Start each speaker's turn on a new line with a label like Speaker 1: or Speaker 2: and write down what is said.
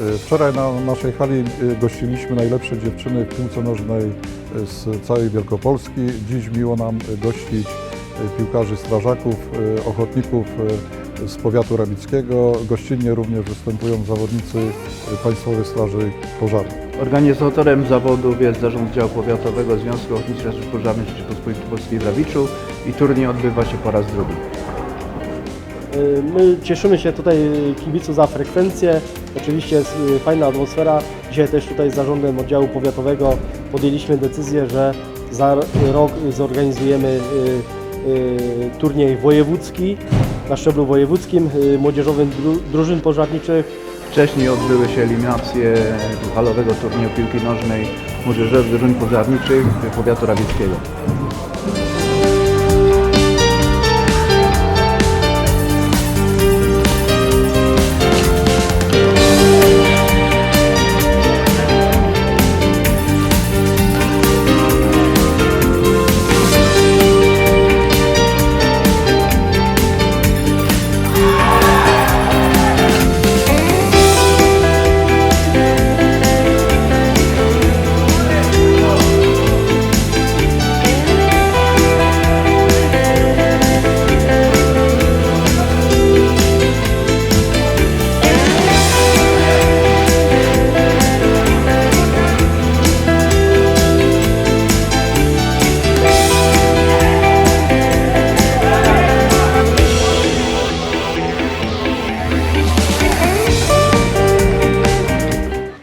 Speaker 1: Y, Wczoraj na naszej hali y, gościliśmy najlepsze dziewczyny w piłce nożnej y, z całej Wielkopolski. Dziś miło nam gościć piłkarzy strażaków, ochotników z powiatu rabickiego. Gościnnie również występują zawodnicy Państwowej Straży Pożarnej.
Speaker 2: Organizatorem zawodów jest Zarząd Działu Powiatowego Związku Ochotniczych Straży Pożarnej Rzeczypospolitej Polskiej w Rawiczu i turniej odbywa się po raz drugi.
Speaker 3: Y, My cieszymy się tutaj y, kibicu za frekwencję. Oczywiście jest y, fajna atmosfera. Dzisiaj też tutaj z zarządem oddziału powiatowego podjęliśmy decyzję, że za rok zorganizujemy turniej wojewódzki na szczeblu wojewódzkim młodzieżowym dru- drużyn pożarniczych.
Speaker 2: Wcześniej odbyły się eliminacje halowego turnieju piłki nożnej młodzieżowych drużyn pożarniczych powiatu rawickiego.